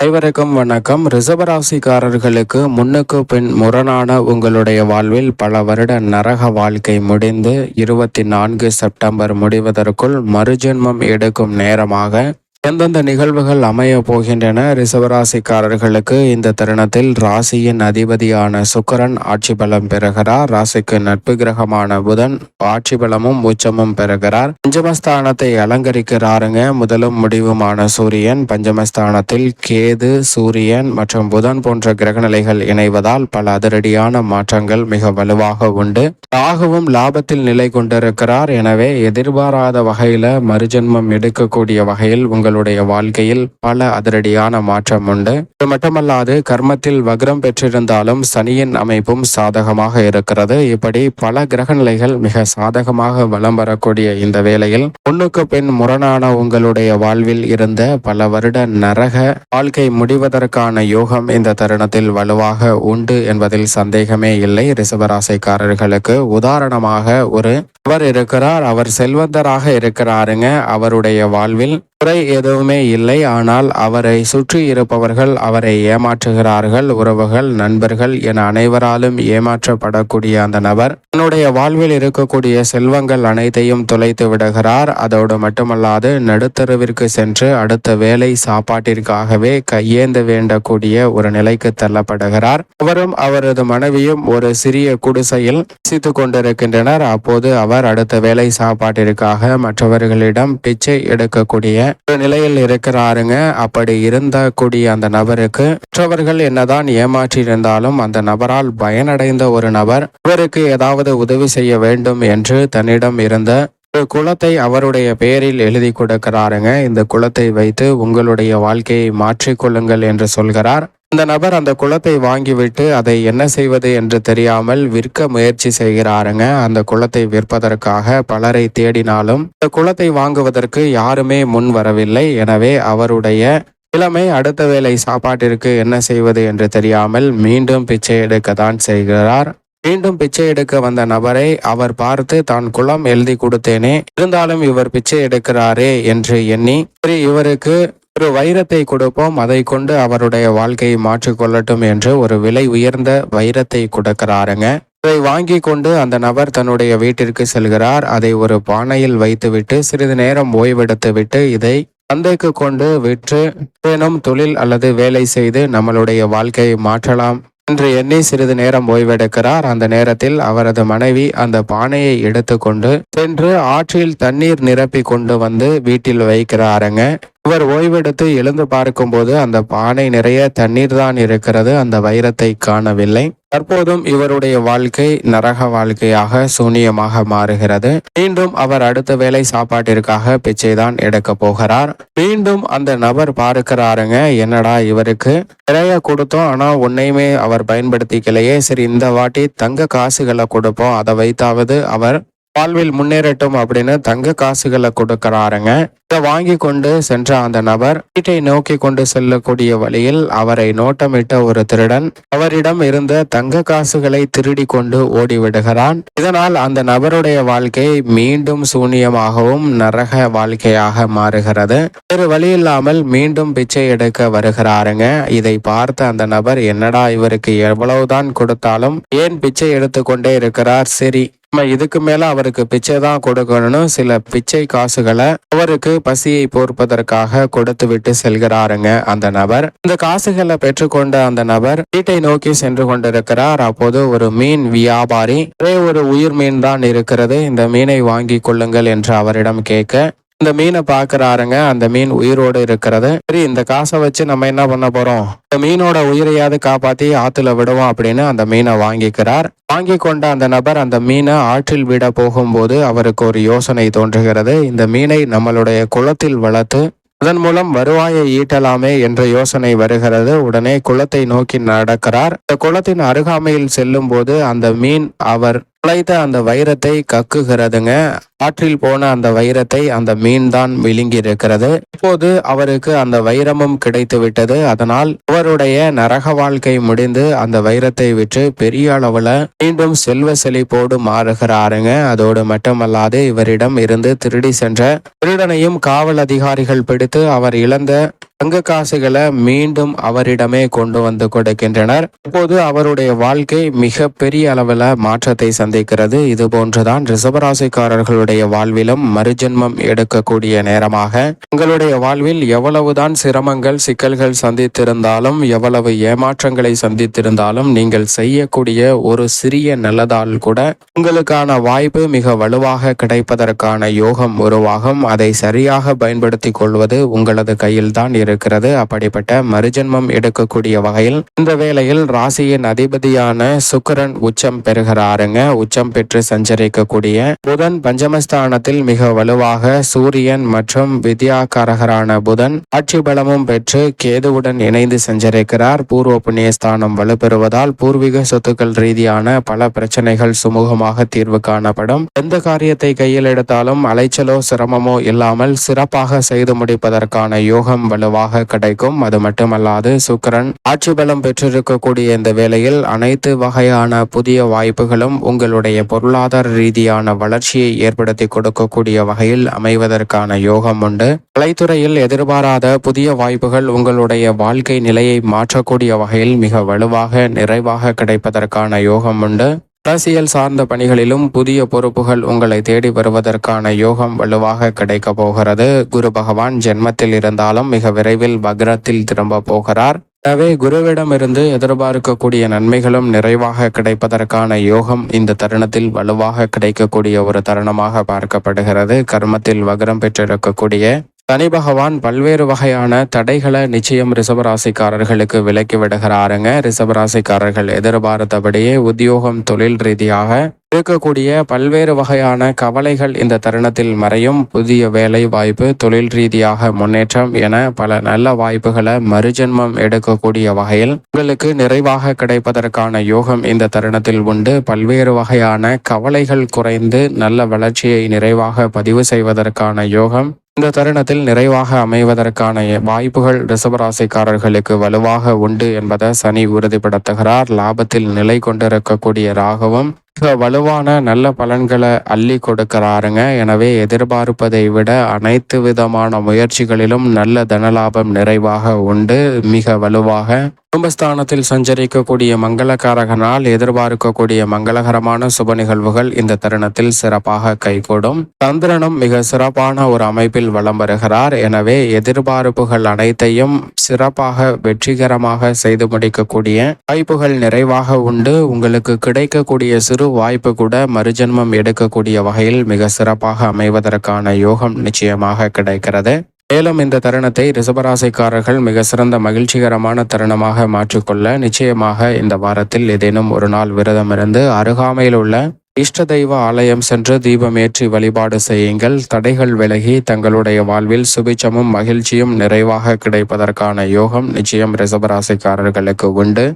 அனைவருக்கும் வணக்கம். ரிசர்வராசிக்காரர்களுக்கு முன்னுக்கு பின் முரணான உங்களுடைய வாழ்வில் பல வருட நரக வாழ்க்கை முடிந்து இருபத்தி நான்கு செப்டம்பர் முடிவதற்குள் மறுஜென்மம் எடுக்கும் நேரமாக எந்தெந்த நிகழ்வுகள் அமைய போகின்றன? ரிசவராசிக்காரர்களுக்கு இந்த தருணத்தில் ராசியின் அதிபதியான சுக்கரன் ஆட்சி பலம் பெறுகிறார். ராசிக்கு நட்பு கிரகமான புதன் ஆட்சி பலமும் உச்சமும் பெறுகிறார். பஞ்சமஸ்தானத்தை அலங்கரிக்கிறாருங்க. முதலும் முடிவுமான சூரியன் பஞ்சமஸ்தானத்தில் கேது சூரியன் மற்றும் புதன் போன்ற கிரகநிலைகள் இணைவதால் பல அதிரடியான மாற்றங்கள் மிக வலுவாக உண்டு. ராகுவும் லாபத்தில் நிலை கொண்டிருக்கிறார். எனவே எதிர்பாராத வகையில மறுஜென்மம் எடுக்கக்கூடிய வகையில் உங்கள் உங்களுடைய வாழ்க்கையில் பல அதிரடியான மாற்றம் உண்டு. இது மட்டுமல்லாது கர்மத்தில் வக்ரம் பெற்றிருந்தாலும் சனியின் அமைப்பும் சாதகமாக இருக்கிறது. இப்படி பல கிரக நிலைகள் மிக சாதகமாக வலம் வரக்கூடிய இந்த வேளையில் முன்னுக்கு பின் முரணான உங்களுடைய வாழ்வில் இருந்த பல வருட நரக வாழ்க்கை முடிவதற்கான யோகம் இந்த தருணத்தில் வலுவாக உண்டு என்பதில் சந்தேகமே இல்லை. ரிசவராசைக்காரர்களுக்கு உதாரணமாக ஒரு அவர் இருக்கிறார் அவர் செல்வந்தராக இருக்கிறாருங்க. அவருடைய வாழ்வில் குறை எதுவுமே இல்லை. ஆனால் அவரை சுற்றி இருப்பவர்கள் அவரை ஏமாற்றுகிறார்கள். உறவுகள் நண்பர்கள் என அனைவராலும் ஏமாற்றப்படக்கூடிய அந்த நபர் தன்னுடைய வாழ்வில் இருக்கக்கூடிய செல்வங்கள் அனைத்தையும் தொலைத்து விடுகிறார். அதோடு மட்டுமல்லாது நடுத்தருவிற்கு சென்று அடுத்த வேலை சாப்பாட்டிற்காகவே கையேந்த வேண்டக்கூடிய ஒரு நிலைக்கு தள்ளப்படுகிறார். அவரும் அவரது மனைவியும் ஒரு சிறிய குடிசையில் சித்து கொண்டிருக்கின்றனர். அப்போது அவர் அடுத்த வேலை சாப்பாட்டிற்காக மற்றவர்களிடம் பிச்சை எடுக்கக்கூடிய நிலையில் இருக்கிறாருங்க. அப்படி இருந்த கூடிய அந்த நபருக்கு மற்றவர்கள் என்னதான் ஏமாற்றி இருந்தாலும் அந்த நபரால் பயனடைந்த ஒரு நபர் இவருக்கு ஏதாவது உதவி செய்ய வேண்டும் என்று தன்னிடம் இருந்த ஒரு குளத்தை அவருடைய பெயரில் எழுதி கொடுக்கிறாருங்க. இந்த குளத்தை வைத்து உங்களுடைய வாழ்க்கையை மாற்றிக்கொள்ளுங்கள் என்று சொல்கிறார். இந்த நபர் அந்த குளத்தை வாங்கிவிட்டு அதை என்ன செய்வது என்று தெரியாமல் விற்க முயற்சி செய்கிறாருங்க. அந்த குளத்தை விற்பதற்காக பலரை தேடினாலும் இந்த குளத்தை வாங்குவதற்கு யாருமே முன் வரவில்லை. எனவே அவருடைய இளமை அடுத்த வேலை சாப்பாட்டிற்கு என்ன செய்வது என்று தெரியாமல் மீண்டும் பிச்சை எடுக்க தான் செய்கிறார். மீண்டும் பிச்சை எடுக்க வந்த நபரை அவர் பார்த்து தான் குளம் எழுதி கொடுத்தேனே இருந்தாலும் இவர் பிச்சை எடுக்கிறாரே என்று எண்ணி சரி இவருக்கு ஒரு வைரத்தை கொடுப்போம் அதை கொண்டு அவருடைய வாழ்க்கையை மாற்றிக்கொள்ளட்டும் என்று ஒரு விலை உயர்ந்த வைரத்தை கொடுக்கிறாருங்க. இதை வாங்கி கொண்டு அந்த நபர் தன்னுடைய வீட்டிற்கு செல்கிறார். அதை ஒரு பானையில் வைத்துவிட்டு சிறிது நேரம் ஓய்வெடுத்து விட்டு இதை சந்தைக்கு கொண்டு விற்று ஏனும் தொழில் அல்லது வேலை செய்து நம்மளுடைய வாழ்க்கையை மாற்றலாம் என்று எண்ணி சிறிது நேரம் ஓய்வெடுக்கிறார். அந்த நேரத்தில் அவரது மனைவி அந்த பானையை எடுத்துக்கொண்டு சென்று ஆற்றில் தண்ணீர் நிரப்பி கொண்டு வந்து வீட்டில் வைக்கிறாருங்க. இவர் ஓய்வெடுத்து எழுந்து பார்க்கும்போது அந்த பானை நிறைய தண்ணீர் தான் இருக்கிறது அந்த வைரத்தை காணவில்லை. தற்போதும் இவருடைய வாழ்க்கை நரக வாழ்க்கையாக சூனியமாக மாறுகிறது. மீண்டும் அவர் அடுத்த வேலை சாப்பாட்டிற்காக பிச்சை தான் எடுக்க போகிறார். மீண்டும் அந்த நபர் பார்க்கிறாருங்க என்னடா இவருக்கு? நிறைய கொடுத்தோம் ஆனா உன்னையுமே அவர் பயன்படுத்திக்கலையே. சரி இந்த வாட்டி தங்க காசுகளை கொடுப்போம் அதை வைத்தாவது அவர் வாழ்வில் முன்னேறட்டும் அப்படின்னு தங்க காசுகளை கொடுக்கிறாருங்க. இதை வாங்கி கொண்டு சென்ற அந்த நபர் வீட்டை நோக்கி கொண்டு செல்லக்கூடிய வழியில் அவரை நோட்டமிட்ட ஒரு திருடன் அவரிடம் இருந்த தங்க காசுகளை திருடி கொண்டு ஓடிவிடுகிறான். இதனால் அந்த நபருடைய வாழ்க்கை மீண்டும் சூனியமாகவும் நரக வாழ்க்கையாக மாறுகிறது. வேறு வழி இல்லாமல் மீண்டும் பிச்சை எடுக்க வருகிறாருங்க. இதை பார்த்த அந்த நபர் என்னடா இவருக்கு எவ்வளவுதான் கொடுத்தாலும் ஏன் பிச்சை எடுத்துக்கொண்டே இருக்கிறார்? சரி நம்ம இதுக்கு மேல அவருக்கு பிச்சை தான் கொடுக்கணும்னு சில பிச்சை காசுகளை அவருக்கு பசியை போர்ப்பதற்காக கொடுத்து விட்டு செல்கிறாருங்க அந்த நபர். இந்த காசுகளை பெற்றுக்கொண்ட அந்த நபர் வீட்டை நோக்கி சென்று கொண்டிருக்கிறார். அப்போது ஒரு மீன் வியாபாரி ஒரே ஒரு உயிர் மீன் தான் இருக்கிறது. இந்த மீனை வாங்கி கொள்ளுங்கள் என்று அவரிடம் கேட்க இந்த மீனை பாக்குறாருங்க. அந்த மீன் உயிரோடு இருக்கிறது. சரி இந்த காசை வச்சு நம்ம என்ன பண்ண போறோம்? இந்த மீனோட உயிரையாவது காப்பாத்தி ஆத்துல விடுவோம் அப்படின்னு அந்த மீனை வாங்கிக்கிறார். வாங்கி கொண்ட அந்த நபர் அந்த மீனை ஆற்றில் விட போகும்போது அவருக்கு ஒரு யோசனை தோன்றுகிறது. இந்த மீனை நம்மளுடைய குளத்தில் வளர்த்து அதன் மூலம் வருவாயை ஈட்டலாமே என்ற யோசனை வருகிறது. உடனே குளத்தை நோக்கி நடக்கிறார். இந்த குளத்தின் அருகாமையில் செல்லும் போது அந்த மீன் அவர் துளைத்த அந்த வைரத்தை கக்குகிறதுங்க. ஆற்றில் போன அந்த வைரத்தை அந்த மீன் தான் விழுங்கி இருக்கிறது இப்போது அவருக்கு அந்த வைரமும் கிடைத்து விட்டது அதனால் அவருடைய நரக வாழ்க்கை முடிந்து அந்த வைரத்தை விற்று பெரிய அளவுல மீண்டும் செல்வ செழிப்போடு மாறுகிறாருங்க. அதோடு மட்டுமல்லாது இவரிடம் இருந்து திருடி சென்ற திருடனையும் காவல் அதிகாரிகள் பிடித்து அவர் இழந்த தங்க காசுகளை மீண்டும் அவரிடமே கொண்டு வந்து கொடுக்கின்றனர். இப்போது அவருடைய வாழ்க்கை மிக பெரிய அளவில் மாற்றத்தை சந்திக்கிறது. இது போன்றுதான் ரிசபராசிக்காரர்களுடைய வாழ்விலும் மறுஜென்மம் எடுக்கக்கூடிய நேரமாக. உங்களுடைய வாழ்வில் எவ்வளவுதான் சிரமங்கள் சிக்கல்கள் சந்தித்திருந்தாலும் எவ்வளவு ஏமாற்றங்களை சந்தித்திருந்தாலும் நீங்கள் செய்யக்கூடிய ஒரு சிறிய நல்லதால் கூட உங்களுக்கான வாய்ப்பு மிக வலுவாக கிடைப்பதற்கான யோகம் உருவாகும். அதை சரியாக பயன்படுத்திக் கொள்வது உங்களது கையில் தான் இருக்கிறது. அப்படிப்பட்ட மறுஜென்மம் எடுக்கக்கூடிய வகையில் இந்த வேளையில் ராசியின் அதிபதியான சுக்கிரன் உச்சம் பெறுகிறாருங்க. உச்சம் பெற்று சஞ்சரிக்கக்கூடிய புதன் பஞ்சமஸ்தானத்தில் மிக வலுவாக சூரியன் மற்றும் வித்யாகாரகரான புதன் ஆட்சி பலமும் பெற்று கேதுவுடன் இணைந்து சஞ்சரிக்கிறார். பூர்வ புண்ணியஸ்தானம் வலுப்பெறுவதால் பூர்வீக சொத்துக்கள் ரீதியான பல பிரச்சனைகள் சுமூகமாக தீர்வு காணப்படும். எந்த காரியத்தை கையில் எடுத்தாலும் அலைச்சலோ சிரமமோ இல்லாமல் சிறப்பாக செய்து முடிப்பதற்கான யோகம் வலுவாக கிடைக்கும். அது மட்டுமல்லாது சுக்கரன் ஆட்சி பலம் பெற்றிருக்கக்கூடிய இந்த வேளையில் அனைத்து வகையான புதிய வாய்ப்புகளும் உங்களுடைய பொருளாதார ரீதியான வளர்ச்சியை ஏற்படுத்தி கொடுக்கக்கூடிய வகையில் அமைவதற்கான யோகம் உண்டு. கலைத்துறையில் எதிர்பாராத புதிய வாய்ப்புகள் உங்களுடைய வாழ்க்கை நிலையை மாற்றக்கூடிய வகையில் மிக வலுவாக நிறைவாக கிடைப்பதற்கான யோகம் உண்டு. அரசியல் சார்ந்த பணிகளிலும் புதிய பொறுப்புகள் உங்களை தேடி வருவதற்கான யோகம் வலுவாக கிடைக்க போகிறது. குரு பகவான் ஜென்மத்தில் இருந்தாலும் மிக விரைவில் வக்ரத்தில் திரும்ப போகிறார். எனவே குருவிடமிருந்து எதிர்பார்க்கக்கூடிய நன்மைகளும் நிறைவாக கிடைப்பதற்கான யோகம் இந்த தருணத்தில் வலுவாக கிடைக்கக்கூடிய ஒரு தருணமாக பார்க்கப்படுகிறது. கர்மத்தில் வக்ரம் பெற்றிருக்கக்கூடிய சனி பகவான் பல்வேறு வகையான தடைகளை நிச்சயம் ரிசபராசிக்காரர்களுக்கு விலக்கி விடுகிறாருங்க. ரிசபராசிக்காரர்கள் எதிர்பார்த்தபடியே உத்தியோகம் தொழில் ரீதியாக இருக்கக்கூடிய பல்வேறு வகையான கவலைகள் இந்த தருணத்தில் மறையும். புதிய வேலை வாய்ப்பு தொழில் ரீதியாக முன்னேற்றம் என பல நல்ல வாய்ப்புகளை மறுஜென்மம் எடுக்கக்கூடிய வகையில் உங்களுக்கு நிறைவாக கிடைப்பதற்கான யோகம் இந்த தருணத்தில் உண்டு. பல்வேறு வகையான கவலைகள் குறைந்து நல்ல வளர்ச்சியை நிறைவாக பதிவு செய்வதற்கான யோகம் இந்த தருணத்தில் நிறைவாக அமைவதற்கான வாய்ப்புகள் ரிசபராசிக்காரர்களுக்கு வலுவாக உண்டு என்பதை சனி உறுதிப்படுத்துகிறார். லாபத்தில் நிலை கொண்டிருக்கக்கூடிய ராகவும் வலுவான நல்ல பலன்களை அள்ளி கொடுக்கிறாருங்க. எனவே எதிர்பார்ப்பதை விட அனைத்து விதமான முயற்சிகளிலும் நல்ல தனலாபம் நிறைவாக உண்டு. மிக வலுவாக. குடும்பஸ்தானத்தில் சஞ்சரிக்கக்கூடிய மங்களகாரகனால் எதிர்பார்க்கக்கூடிய மங்களகரமான சுப நிகழ்வுகள் இந்த தருணத்தில் சிறப்பாக கைகூடும். சந்திரனும் மிக சிறப்பான ஒரு அமைப்பில் வலம் வருகிறார். எனவே எதிர்பார்ப்புகள் அனைத்தையும் சிறப்பாக வெற்றிகரமாக செய்து முடிக்கக்கூடிய வாய்ப்புகள் நிறைவாக உண்டு. உங்களுக்கு கிடைக்கக்கூடிய சிறு வாய்ப்பு கூட மறுஜென்மம் எடுக்கக்கூடிய வகையில் மிக சிறப்பாக அமைவதற்கான யோகம் நிச்சயமாக கிடைக்கிறது. மேலும் இந்த தருணத்தை ரிசபராசிக்காரர்கள் மிக சிறந்த மகிழ்ச்சிகரமான தருணமாக மாற்றிக்கொள்ள நிச்சயமாக இந்த வாரத்தில் ஏதேனும் ஒரு நாள் விரதம் இருந்து அருகாமையில் உள்ள இஷ்ட தெய்வ ஆலயம் சென்று தீபம் ஏற்றி வழிபாடு செய்யுங்கள். தடைகள் விலகி தங்களுடைய வாழ்வில் சுபிச்சமும் மகிழ்ச்சியும் நிறைவாக கிடைப்பதற்கான யோகம் நிச்சயம் ரிசபராசிக்காரர்களுக்கு உண்டு.